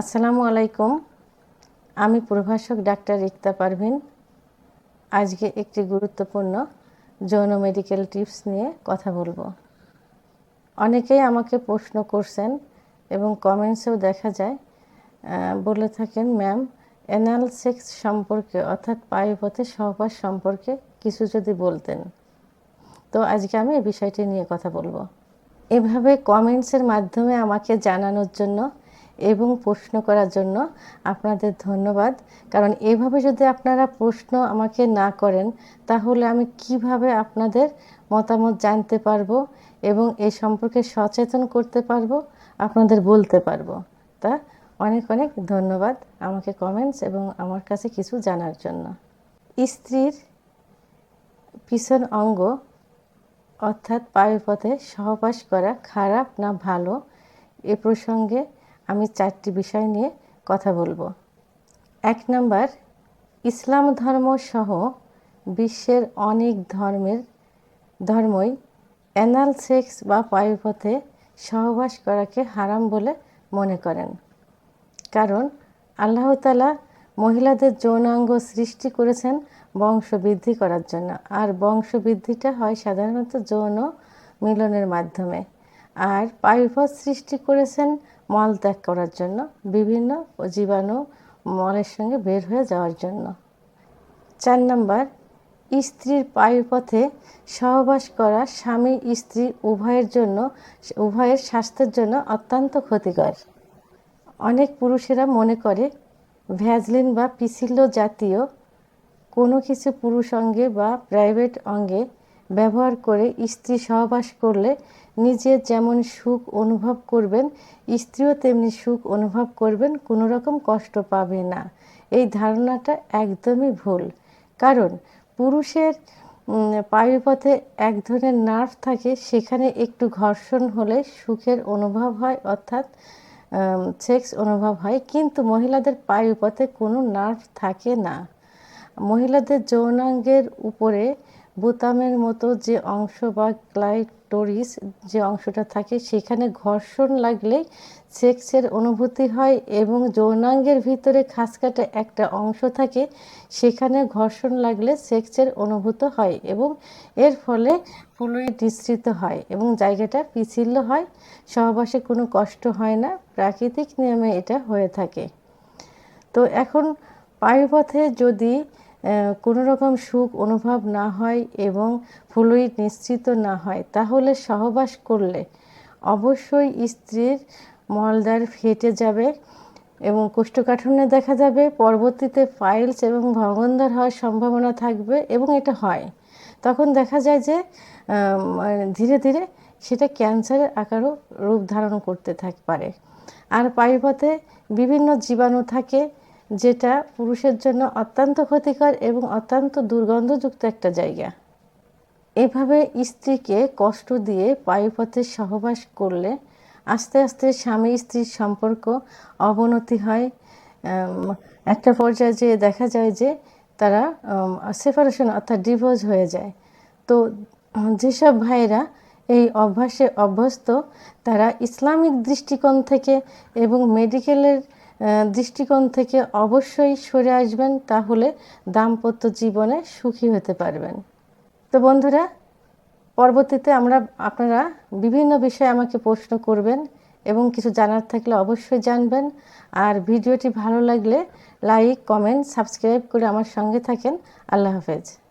আসসালামু আলাইকুম। আমি প্রভাষক ডাক্তার ইকতা পারভিন। আজকে একটি গুরুত্বপূর্ণ যৌন মেডিকেল টিপস নিয়ে কথা বলব। অনেকেই আমাকে প্রশ্ন করছেন এবং কমেন্টসেও দেখা যায় বলে থাকেন, ম্যাম, অ্যানাল সেক্স সম্পর্কে অর্থাৎ পায়ুপথে সহবাস সম্পর্কে কিছু যদি বলতেন। তো আজকে আমি এই বিষয়টি নিয়ে কথা বলব। এভাবে কমেন্টসের মাধ্যমে আমাকে জানানোর জন্য এবং প্রশ্ন করার জন্য আপনাদের ধন্যবাদ। কারণ এভাবে যদি আপনারা প্রশ্ন আমাকে না করেন, তাহলে আমি কীভাবে আপনাদের মতামত জানতে পারব এবং এ সম্পর্কে সচেতন করতে পারব, আপনাদের বলতে পারব? তা অনেক অনেক ধন্যবাদ আমাকে কমেন্টস এবং আমার কাছে কিছু জানার জন্য। স্ত্রীর পিছন অঙ্গ অর্থাৎ পায়ুপথে সহবাস করা খারাপ না ভালো, এ প্রসঙ্গে আমি চারটি বিষয় নিয়ে কথা বলব। এক নম্বর, ইসলাম ধর্ম সহ বিশ্বের অনেক ধর্মের, ধর্মই অ্যানাল সেক্স বা পায়ুপথে সহবাস করাকে হারাম বলে মনে করেন। কারণ আল্লাহ তালা মহিলাদের যৌনাঙ্গ সৃষ্টি করেছেন বংশবৃদ্ধি করার জন্য। আর বংশবৃদ্ধিটা হয় সাধারণত যৌন মিলনের মাধ্যমে। আর পায়ুপথ সৃষ্টি করেছেন মল ত্যাগ করার জন্য, বিভিন্ন জীবাণু মলের সঙ্গে বের হয়ে যাওয়ার জন্য। চার নম্বর, স্ত্রীর পায়ুপথে সহবাস করা স্বামী, স্ত্রী উভয়ের জন্য, উভয়ের স্বাস্থ্যের জন্য অত্যন্ত ক্ষতিকর। অনেক পুরুষেরা মনে করে, ভ্যাজলিন বা পিসিল্য জাতীয় কোনো কিছু পুরুষ অঙ্গে বা প্রাইভেট অঙ্গে ব্যবহার করে স্ত্রী সহবাস করলে নিজে যেমন সুখ অনুভব করবেন, স্ত্রীও তেমনি সুখ অনুভব করবেন, কোনো রকম কষ্ট পাবে না। এই ধারণাটা একদমই ভুল। কারণ পুরুষের পায়ুপথে এক ধরনের নার্ভ থাকে, সেখানে একটু ঘর্ষণ হলে সুখের অনুভব হয়, অর্থাৎ সেক্স অনুভব হয়, কিন্তু মহিলাদের পায়ুপথে কোনো নার্ভ থাকে না। মহিলাদের যৌনাঙ্গের উপরে বোতামের মতো যে অংশ বা ক্লাইটোরিস যে অংশটা থাকে, সেখানে ঘর্ষণ লাগলে সেক্সের অনুভূতি হয় এবং যৌনাঙ্গের ভিতরে খাসকাটা একটা অংশ থাকে, সেখানে ঘর্ষণ লাগলে সেক্সের অনুভূত হয় এবং এর ফলে ফ্লুইড নিঃসৃত হয় এবং জায়গাটা পিছিল্য হয়, সহবাসে কোনো কষ্ট হয় না, প্রাকৃতিক নিয়মে এটা হয়ে থাকে। তো এখন পায়ুপথে যদি কোনো রকম সুখ অনুভব না হয় এবং ফ্লুইড নিশ্চিত না হয়, তাহলে সহবাস করলে অবশ্যই স্ত্রীর মলদ্বার ফেটে যাবে এবং কোষ্ঠকাঠিন্য দেখা যাবে, পরবর্তীতে ফাইলস এবং ভগন্দর হওয়ার সম্ভাবনা থাকবে এবং এটা হয়। তখন দেখা যায় যে মানে ধীরে ধীরে সেটা ক্যান্সারের আকারও রূপ ধারণ করতে থাক, পারে। আর পায়ুপথে বিভিন্ন জীবাণু থাকে যেটা পুরুষের জন্য অত্যন্ত ক্ষতিকর এবং অত্যন্ত দুর্গন্ধযুক্ত একটা জায়গা। এভাবে স্ত্রীকে কষ্ট দিয়ে পায়ুপথে সহবাস করলে আস্তে আস্তে স্বামী স্ত্রীর সম্পর্ক অবনতি হয়। একটা পর্যায়ে যে দেখা যায় যে তারা সেপারেশন অর্থাৎ ডিভোর্স হয়ে যায়। তো যেসব ভাইরা এই অভ্যাসে অভ্যস্ত, তারা ইসলামিক দৃষ্টিকোণ থেকে এবং মেডিকেলের দৃষ্টিকোণ থেকে অবশ্যই সরে আসবেন, তাহলে দাম্পত্য জীবনে সুখী হতে পারবেন। তো বন্ধুরা, পরবর্তীতে আমরা আপনারা বিভিন্ন বিষয়ে আমাকে প্রশ্ন করবেন এবং কিছু জানার থাকলে অবশ্যই জানবেন। আর ভিডিওটি ভালো লাগলে লাইক, কমেন্ট, সাবস্ক্রাইব করে আমার সঙ্গে থাকেন। আল্লাহ হাফেজ।